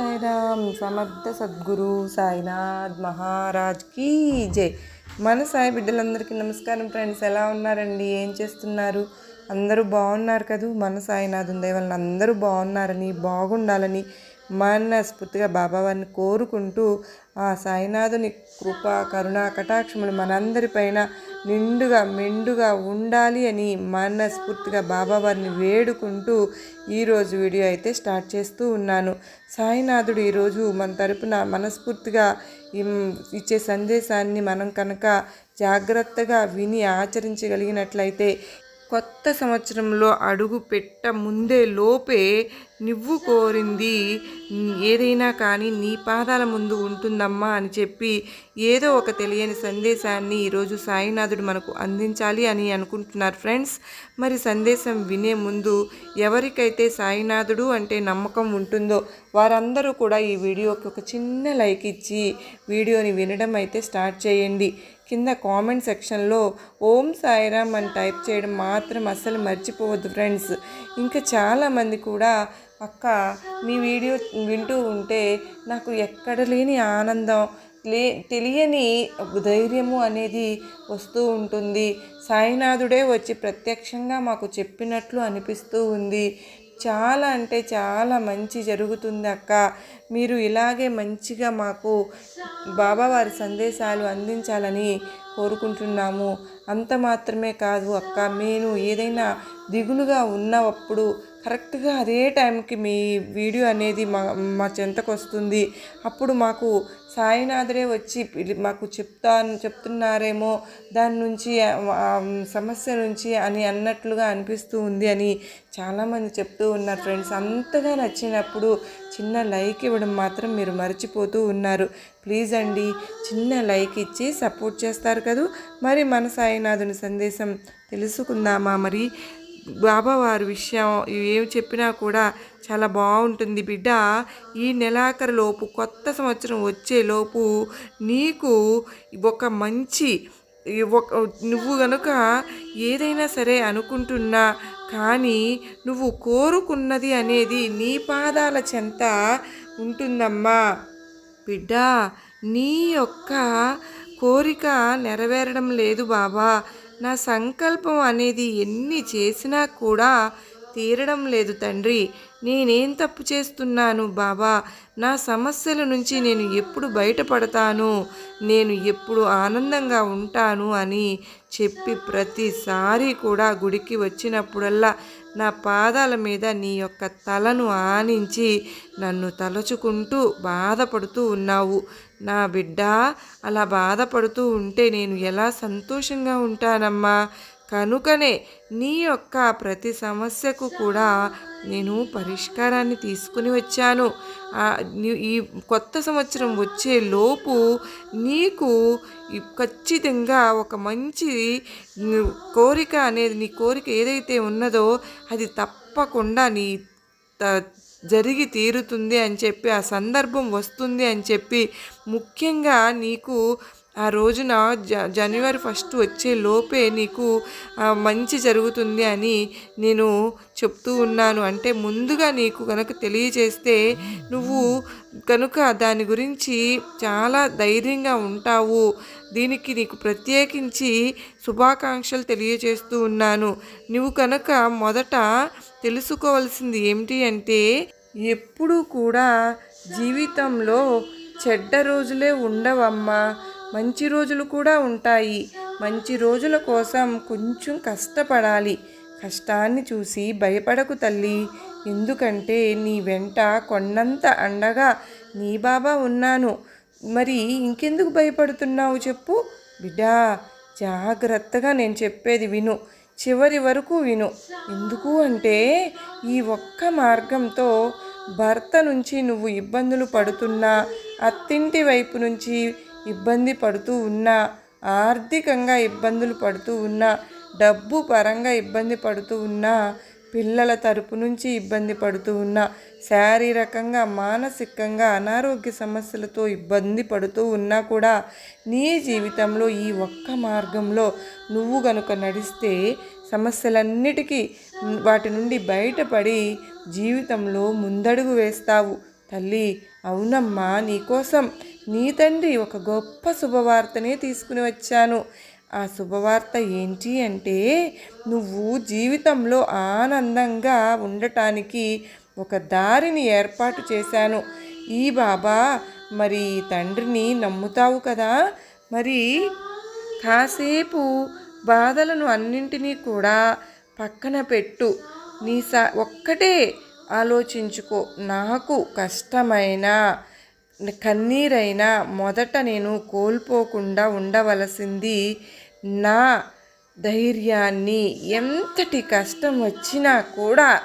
సాయిరామ్ సమర్థ సద్గురు సాయినాథ్ మహారాజ్ కీ జై. మన సాయి బిడ్డలందరికీ నమస్కారం ఫ్రెండ్స్ ఎలా ఉన్నారండి? ఏం చేస్తున్నారు? అందరూ బాగున్నారు కదూ? మన సాయినాథ్ ఉందే వాళ్ళని అందరూ బాగున్నారని బాగుండాలని మనస్ఫూర్తిగా బాబావారిని కోరుకుంటూ ఆ సాయినాథుని కృప కరుణ కటాక్షములు మనందరిపైన నిండుగా మెండుగా ఉండాలి అని మనస్ఫూర్తిగా బాబావారిని వేడుకుంటూ ఈరోజు వీడియో అయితే స్టార్ట్ చేస్తూ ఉన్నాను. సాయినాథుడు ఈరోజు మన తరపున మనస్ఫూర్తిగా ఇచ్చే సందేశాన్ని మనం కనుక జాగ్రత్తగా విని ఆచరించగలిగినట్లయితే కొత్త సంవత్సరంలో అడుగు పెట్ట ముందే లోపే నువ్వు కోరింది ఏదైనా కానీ నీ పాదాల ముందు ఉంటుందమ్మా అని చెప్పి ఏదో ఒక తెలియని సందేశాన్ని ఈరోజు సాయినాథుడు మనకు అందించాలి అని అనుకుంటున్నారు ఫ్రెండ్స్. మరి సందేశం వినే ముందు ఎవరికైతే సాయినాథుడు అంటే నమ్మకం ఉంటుందో వారందరూ కూడా ఈ వీడియోకి ఒక చిన్న లైక్ ఇచ్చి వీడియోని వినడం అయితే స్టార్ట్ చేయండి. కింద కామెంట్ సెక్షన్లో ఓం సాయిరామ్ అని టైప్ చేయడం మాత్రం అస్సలు మర్చిపోవద్దు ఫ్రెండ్స్. ఇంకా చాలామంది కూడా అక్క మీ వీడియో వింటూ ఉంటే నాకు ఎక్కడ లేని ఆనందం లే తెలియని ధైర్యము అనేది వస్తూ ఉంటుంది. సాయినాథుడే వచ్చి ప్రత్యక్షంగా మాకు చెప్పినట్లు అనిపిస్తూ ఉంది. చాలా అంటే చాలా మంచి జరుగుతుంది అక్క. మీరు ఇలాగే మంచిగా మాకు బాబావారి సందేశాలు అందించాలని కోరుకుంటున్నాము. అంత మాత్రమే కాదు అక్క నేను ఏదైనా దిగులుగా ఉన్నప్పుడు కరెక్ట్గా అదే టైంకి మీ వీడియో అనేది మా మా చెంతకు వస్తుంది అప్పుడు మాకు సాయినాథుడే వచ్చి మాకు చెప్తాను చెప్తున్నారేమో దాని నుంచి సమస్య నుంచి అని అన్నట్లుగా అనిపిస్తూ ఉంది అని చాలామంది చెప్తూ ఉన్నారు ఫ్రెండ్స్. అంతగా నచ్చినప్పుడు చిన్న లైక్ ఇవ్వడం మాత్రం మీరు మర్చిపోతూ ఉన్నారు. ప్లీజ్ అండి చిన్న లైక్ ఇచ్చి సపోర్ట్ చేస్తారు కదూ. మరి మన సాయినాథుని సందేశం తెలుసుకుందామా మరి? బాబా వారి విషయం ఏం చెప్పినా కూడా చాలా బాగుంటుంది బిడ్డ. ఈ నెలాఖరిలోపు కొత్త సంవత్సరం వచ్చేలోపు నీకు ఒక మంచి ఒక నువ్వు గనుక ఏదైనా సరే అనుకుంటున్నా కానీ నువ్వు కోరుకున్నది అనేది నీ పాదాల చెంత ఉంటుందమ్మా. బిడ్డ నీ యొక్క కోరిక నెరవేరడం లేదు బాబా. నా సంకల్పం అనేది ఎన్ని చేసినా కూడా తీరడం లేదు తండ్రి. నేనేం తప్పు చేస్తున్నాను బాబా? నా సమస్యల నుంచి నేను ఎప్పుడు బయటపడతాను? నేను ఎప్పుడు ఆనందంగా ఉంటాను అని చెప్పి ప్రతిసారి కూడా గుడికి వచ్చినప్పుడల్లా నా పాదాల మీద నీ యొక్క తలను ఆనించి నన్ను తలచుకుంటూ బాధపడుతూ ఉన్నావు. నా బిడ్డ అలా బాధపడుతూ ఉంటే నేను ఎలా సంతోషంగా ఉంటానమ్మా? కనుకనే నీ యొక్క ప్రతి సమస్యకు కూడా నేను పరిష్కారాన్ని తీసుకుని వచ్చాను. ఈ కొత్త సంవత్సరం వచ్చే లోపు నీకు ఖచ్చితంగా ఒక మంచి కోరిక అనేది నీ కోరిక ఏదైతే ఉన్నదో అది తప్పకుండా నీ జరిగి తీరుతుంది అని చెప్పి ఆ సందర్భం వస్తుంది అని చెప్పి ముఖ్యంగా నీకు ఆ రోజున జ జనవరి ఫస్ట్ వచ్చే లోపే నీకు మంచి జరుగుతుంది అని నేను చెప్తూ ఉన్నాను. అంటే ముందుగా నీకు కనుక తెలియజేస్తే నువ్వు కనుక దాని గురించి చాలా ధైర్యంగా ఉంటావు. దీనికి నీకు ప్రత్యేకించి శుభాకాంక్షలు తెలియజేస్తూ ఉన్నాను. నువ్వు కనుక మొదట తెలుసుకోవాల్సింది ఏమిటి అంటే ఎప్పుడూ కూడా జీవితంలో చెడ్డ రోజులే ఉండవమ్మా. మంచి రోజులు కూడా ఉంటాయి. మంచి రోజుల కోసం కొంచెం కష్టపడాలి. కష్టాన్ని చూసి భయపడకు తల్లి. ఎందుకంటే నీ వెంట కొండంత అండగా నీ బాబా ఉన్నాను. మరి ఇంకెందుకు భయపడుతున్నావు చెప్పు? బిడ్డా జాగ్రత్తగా నేను చెప్పేది విను. చివరి వరకు విను. ఎందుకు అంటే ఈ ఒక్క మార్గంతో భర్త నుంచి నువ్వు ఇబ్బందులు పడుతున్నా అత్తింటి వైపు నుంచి ఇబ్బంది పడుతూ ఉన్నా ఆర్థికంగా ఇబ్బందులు పడుతూ ఉన్నా డబ్బు పరంగా ఇబ్బంది పడుతూ ఉన్నా పిల్లల తరపు నుంచి ఇబ్బంది పడుతూ ఉన్నా శారీరకంగా మానసికంగా అనారోగ్య సమస్యలతో ఇబ్బంది పడుతూ ఉన్నా కూడా నీ జీవితంలో ఈ ఒక్క మార్గంలో నువ్వు గనుక నడిస్తే సమస్యలన్నిటికీ వాటి నుండి బయటపడి జీవితంలో ముందడుగు వేస్తావు. తల్లి అవునమ్మా నీకోసం నీ తండ్రి ఒక గొప్ప శుభవార్తనే తీసుకుని వచ్చాను. ఆ శుభవార్త ఏంటి అంటే నువ్వు జీవితంలో ఆనందంగా ఉండటానికి ఒక దారిని ఏర్పాటు చేశాను. ఈ బాబా మరి తండ్రిని నమ్ముతావు కదా? మరి కాసేపు బాధలను అన్నింటినీ కూడా పక్కన పెట్టు. నీ సా ఒక్కటే ఆలోచించుకో. నాకు కష్టమైన కన్నీరైనా మొదట నేను కోల్పోకుండా ఉండవలసింది నా ధైర్యాన్ని. ఎంతటి కష్టం వచ్చినా కూడా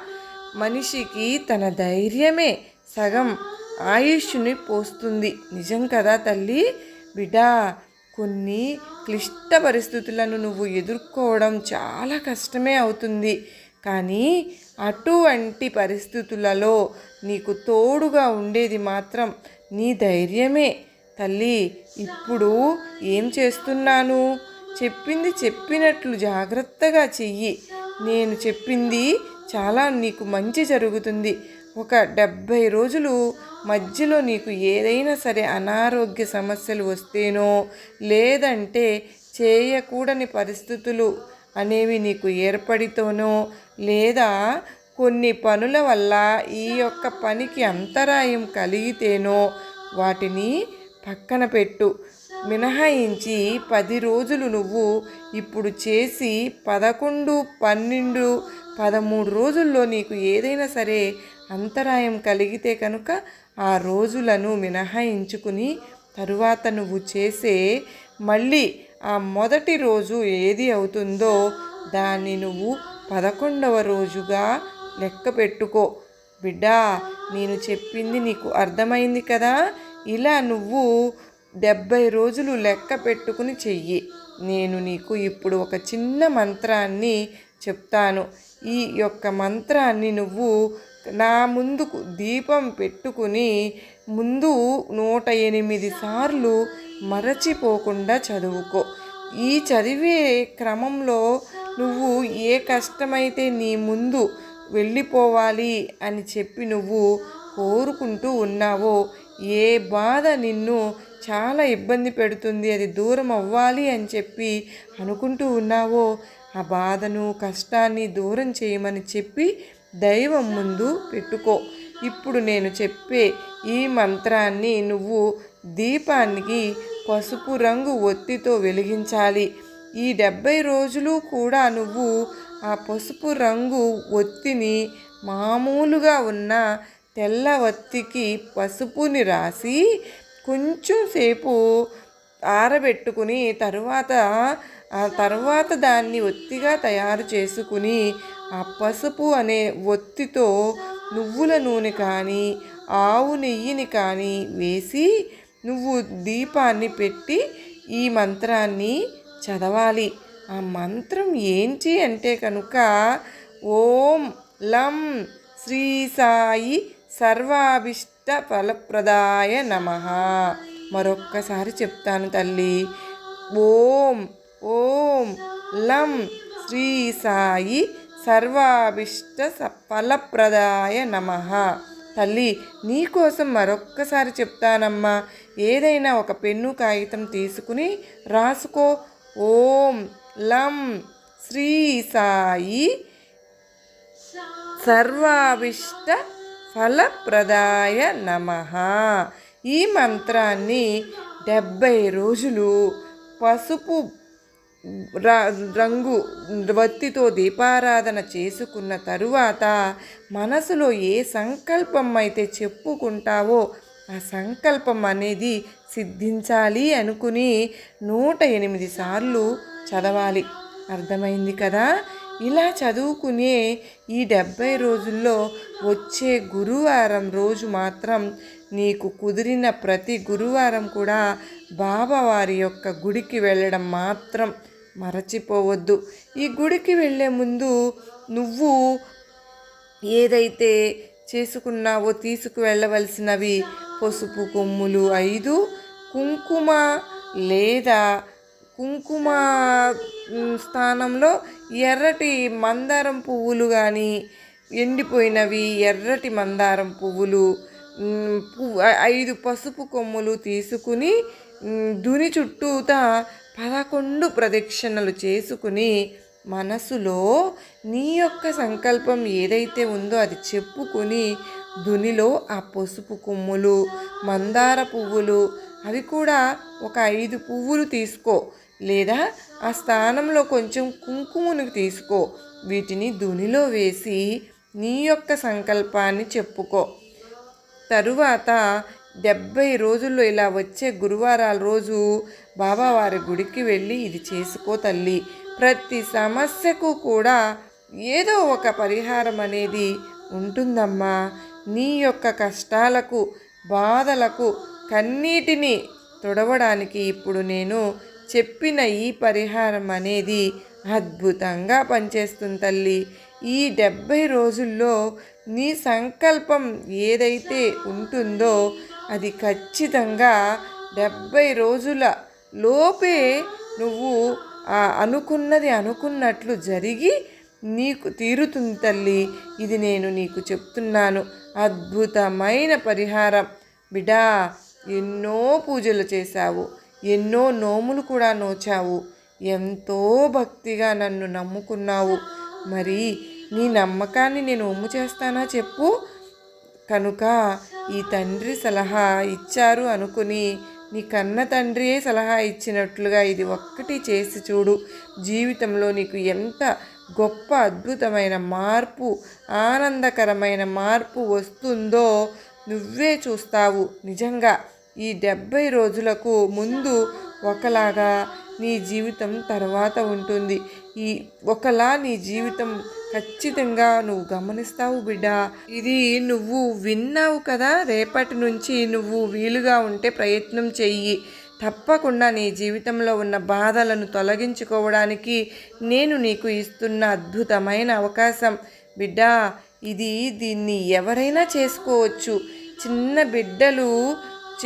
మనిషికి తన ధైర్యమే సగం ఆయుష్ని పోస్తుంది. నిజం కదా తల్లి? బిడా కొన్ని క్లిష్ట పరిస్థితులను నువ్వు ఎదుర్కోవడం చాలా కష్టమే అవుతుంది. కానీ అటువంటి పరిస్థితులలో నీకు తోడుగా ఉండేది మాత్రం నీ ధైర్యమే. తల్లి ఇప్పుడు ఏం చేస్తున్నాను? చెప్పింది చెప్పినట్లు జాగ్రత్తగా చెయ్యి. నేను చెప్పింది చాలా నీకు మంచి జరుగుతుంది. ఒక డెబ్భై రోజులు మధ్యలో నీకు ఏదైనా సరే అనారోగ్య సమస్యలు వస్తేనో లేదంటే చేయకూడని పరిస్థితులు అనేవి నీకు ఏర్పడితోనో లేదా కొన్ని పనుల వల్ల ఈ యొక్క పనికి అంతరాయం కలిగితేనో వాటిని పక్కన పెట్టు. మినహాయించి పది రోజులు నువ్వు ఇప్పుడు చేసి పదకొండు పన్నెండు పదమూడు రోజుల్లో నీకు ఏదైనా సరే అంతరాయం కలిగితే కనుక ఆ రోజులను మినహాయించుకుని తరువాత నువ్వు చేసే మళ్ళీ ఆ మొదటి రోజు ఏది అవుతుందో దాన్ని నువ్వు పదకొండవ రోజుగా లెక్క పెట్టుకో. బిడ్డా నేను చెప్పింది నీకు అర్థమైంది కదా? ఇలా నువ్వు డెబ్భై రోజులు లెక్క పెట్టుకుని చెయ్యి. నేను నీకు ఇప్పుడు ఒక చిన్న మంత్రాన్ని చెప్తాను. ఈ యొక్క మంత్రాన్ని నువ్వు నా ముందుకు దీపం పెట్టుకుని ముందు నూట ఎనిమిది సార్లు మరచిపోకుండా చదువుకో. ఈ చదివే క్రమంలో నువ్వు ఏ కష్టమైతే నీ ముందు వెళ్ళిపోవాలి అని చెప్పి నువ్వు కోరుకుంటూ ఉన్నావో ఏ బాధ నిన్ను చాలా ఇబ్బంది పెడుతుంది అది దూరం అవ్వాలి అని చెప్పి అనుకుంటూ ఉన్నావో ఆ బాధను కష్టాన్ని దూరం చేయమని చెప్పి దైవం ముందు పెట్టుకో. ఇప్పుడు నేను చెప్పే ఈ మంత్రాన్ని నువ్వు దీపానికి పసుపు రంగు ఒత్తితో వెలిగించాలి. ఈ డెబ్బై రోజులు కూడా నువ్వు ఆ పసుపు రంగు ఒత్తిని మామూలుగా ఉన్న తెల్ల ఒత్తికి పసుపుని రాసి కొంచెం సేపు ఆరబెట్టుకుని తరువాత ఆ తర్వాత దాన్ని ఒత్తిగా తయారు చేసుకుని ఆ పసుపు అనే ఒత్తితో నువ్వుల నూనె కానీ ఆవు నెయ్యిని కానీ వేసి నువ్వు దీపాన్ని పెట్టి ఈ మంత్రాన్ని చదవాలి. ఆ మంత్రం ఏంటి అంటే కనుక ఓం లం శ్రీ సాయి సర్వాభిష్ట ఫలప్రదాయ నమ. మరొక్కసారి చెప్తాను తల్లి. ఓం ఓం లం శ్రీ సాయి సర్వాభిష్ట ఫలప్రదాయ నమ. తల్లి నీకోసం మరొక్కసారి చెప్తానమ్మా. ఏదైనా ఒక పెన్ను కాగితం తీసుకుని రాసుకో. ఓం లం శ్రీ సాయి. సర్వాభిష్ట ఫలప్రదాయ నమ. ఈ మంత్రాన్ని డెబ్భై రోజులు పసుపు రంగు వత్తితో దీపారాధన చేసుకున్న తరువాత మనసులో ఏ సంకల్పం అయితే చెప్పుకుంటావో ఆ సంకల్పం అనేది సిద్ధించాలి అనుకుని నూట ఎనిమిది సార్లు చదవాలి. అర్థమైంది కదా? ఇలా చదువుకునే ఈ డెబ్భై రోజుల్లో వచ్చే గురువారం రోజు మాత్రం నీకు కుదిరిన ప్రతి గురువారం కూడా బాబావారి యొక్క గుడికి వెళ్ళడం మాత్రం మరచిపోవద్దు. ఈ గుడికి వెళ్ళే ముందు నువ్వు ఏదైతే చేసుకున్నావో తీసుకువెళ్ళవలసినవి పసుపు కొమ్ములు ఐదు కుంకుమ లేదా కుంకుమ స్థానంలో ఎర్రటి మందారం పువ్వులు కానీ ఎండిపోయినవి ఎర్రటి మందారం పువ్వులు ఐదు పసుపు కొమ్ములు తీసుకుని దుని చుట్టూతా పదకొండు ప్రదక్షిణలు చేసుకుని మనసులో నీ యొక్క సంకల్పం ఏదైతే ఉందో అది చెప్పుకొని దునిలో ఆ పసుపు కొమ్ములు మందార పువ్వులు అవి కూడా ఒక ఐదు పువ్వులు తీసుకో. లేదా ఆ స్థానంలో కొంచెం కుంకుమను తీసుకో. వీటిని దునిలో వేసి నీ యొక్క సంకల్పాన్ని చెప్పుకో. తరువాత డెబ్బై రోజుల్లో ఇలా వచ్చే గురువారాల రోజు బాబావారి గుడికి వెళ్ళి ఇది చేసుకో తల్లి. ప్రతి సమస్యకు కూడా ఏదో ఒక పరిహారం అనేది ఉంటుందమ్మా. నీ యొక్క కష్టాలకు బాధలకు కన్నీటిని తొడవడానికి ఇప్పుడు నేను చెప్పిన ఈ పరిహారం అనేది అద్భుతంగా పనిచేస్తుంది తల్లి. ఈ డెబ్భై రోజుల్లో నీ సంకల్పం ఏదైతే ఉంటుందో అది ఖచ్చితంగా డెబ్భై రోజుల లోపే నువ్వు అనుకున్నది అనుకున్నట్లు జరిగి నీకు తీరుతుంది తల్లి. ఇది నేను నీకు చెప్తున్నాను. అద్భుతమైన పరిహారం. బిడా ఎన్నో పూజలు చేశావు. ఎన్నో నోములు కూడా నోచావు. ఎంతో భక్తిగా నన్ను నమ్ముకున్నావు. మరి నీ నమ్మకాన్ని నేను ఒమ్ము చేస్తానా చెప్పు. కనుక ఈ తండ్రి సలహా ఇచ్చారు అనుకుని నీ కన్న తండ్రియే సలహా ఇచ్చినట్లుగా ఇది ఒక్కటి చేసి చూడు. జీవితంలో నీకు ఎంత గొప్ప అద్భుతమైన మార్పు ఆనందకరమైన మార్పు వస్తుందో నువ్వే చూస్తావు నిజంగా. ఈ డెబ్భై రోజులకు ముందు ఒకలాగా నీ జీవితం తర్వాత ఉంటుంది. ఈ ఒకలా నీ జీవితం ఖచ్చితంగా నువ్వు గమనిస్తావు బిడ్డ. ఇది నువ్వు విన్నావు కదా రేపటి నుంచి నువ్వు వీలుగా ఉంటే ప్రయత్నం చెయ్యి. తప్పకుండా నీ జీవితంలో ఉన్న బాధలను తొలగించుకోవడానికి నేను నీకు ఇస్తున్న అద్భుతమైన అవకాశం. బిడ్డ ఇది దీన్ని ఎవరైనా చేసుకోవచ్చు. చిన్న బిడ్డలు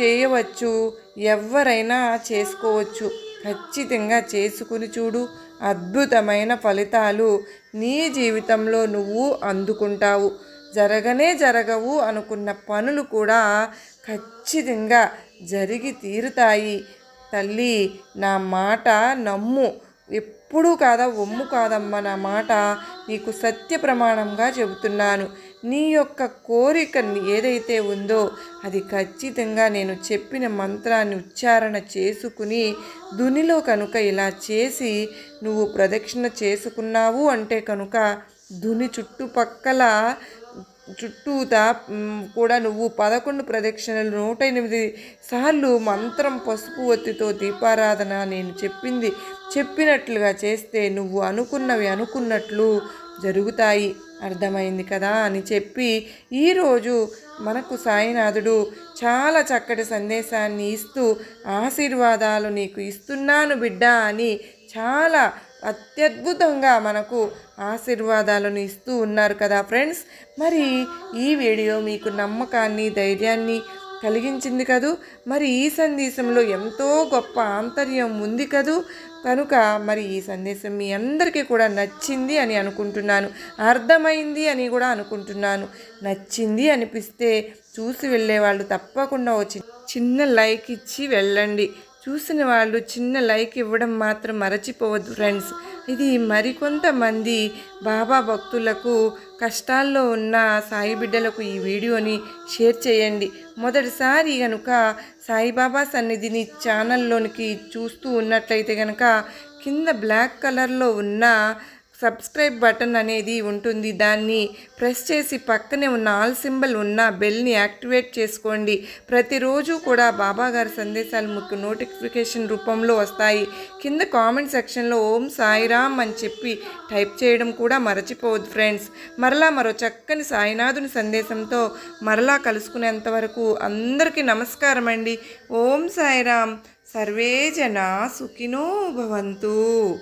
చేయవచ్చు. ఎవరైనా చేసుకోవచ్చు. ఖచ్చితంగా చేసుకుని చూడు. అద్భుతమైన ఫలితాలు నీ జీవితంలో నువ్వు అందుకుంటావు. జరగనే జరగవు అనుకున్న పనులు కూడా ఖచ్చితంగా జరిగి తీరుతాయి. తల్లి నా మాట నమ్ము. ఎప్పుడూ కాదా ఒమ్ము కాదమ్మా నా మాట నీకు సత్య ప్రమాణంగా చెబుతున్నాను. నీ యొక్క కోరిక ఏదైతే ఉందో అది ఖచ్చితంగా నేను చెప్పిన మంత్రాన్ని ఉచ్చారణ చేసుకుని దునిలో కనుక ఇలా చేసి నువ్వు ప్రదక్షిణ చేసుకున్నావు అంటే కనుక దుని చుట్టుపక్కల చుట్టూతా కూడా నువ్వు పదకొండు ప్రదక్షిణలు నూట ఎనిమిది సార్లు మంత్రం పసుపు ఒత్తితో దీపారాధన నేను చెప్పింది. చెప్పినట్లుగా చేస్తే నువ్వు అనుకున్నవి అనుకున్నట్లు జరుగుతాయి. అర్థమైంది కదా అని చెప్పి ఈరోజు మనకు సాయినాథుడు చాలా చక్కటి సందేశాన్ని ఇస్తూ ఆశీర్వాదాలు నీకు ఇస్తున్నాను బిడ్డ అని చాలా అత్యద్భుతంగా మనకు ఆశీర్వాదాలను ఇస్తూ ఉన్నారు కదా ఫ్రెండ్స్. మరి ఈ వీడియో మీకు నమ్మకాన్ని ధైర్యాన్ని కలిగించింది కదూ? మరి ఈ సందేశంలో ఎంతో గొప్ప ఆంతర్యం ఉంది కదూ? కనుక మరి ఈ సందేశం మీ అందరికీ కూడా నచ్చింది అని అనుకుంటున్నాను. అర్థమైంది అని కూడా అనుకుంటున్నాను. నచ్చింది అనిపిస్తే చూసి వెళ్ళే వాళ్ళు తప్పకుండా వచ్చి చిన్న లైక్ ఇచ్చి వెళ్ళండి. చూసిన వాళ్ళు చిన్న లైక్ ఇవ్వడం మాత్రం మరచిపోవద్దు ఫ్రెండ్స్ ఇది మరికొంతమంది బాబా భక్తులకు కష్టాల్లో ఉన్న సాయి బిడ్డలకు ఈ వీడియోని షేర్ చేయండి. మొదటిసారి కనుక సాయిబాబా సన్నిధిని ఛానల్లోనికి చూస్తూ ఉన్నట్లయితే కనుక కింద బ్లాక్ కలర్లో ఉన్న సబ్స్క్రైబ్ బటన్ అనేది ఉంటుంది. దాన్ని ప్రెస్ చేసి పక్కనే ఉన్న ఆల్ సింబల్ ఉన్న బెల్ని యాక్టివేట్ చేసుకోండి. ప్రతిరోజు కూడా బాబా గారి సందేశాలు మీకు నోటిఫికేషన్ రూపంలో వస్తాయి. కింద కామెంట్ సెక్షన్లో ఓం సాయిరామ్ అని చెప్పి టైప్ చేయడం కూడా మరచిపోవద్దు ఫ్రెండ్స్. మరలా మరో చక్కని సాయినాథుని సందేశంతో మరలా కలుసుకునేంత వరకు అందరికీ నమస్కారం అండి. ఓం సాయిరామ్. సర్వే జనా సుఖినో భవంతు.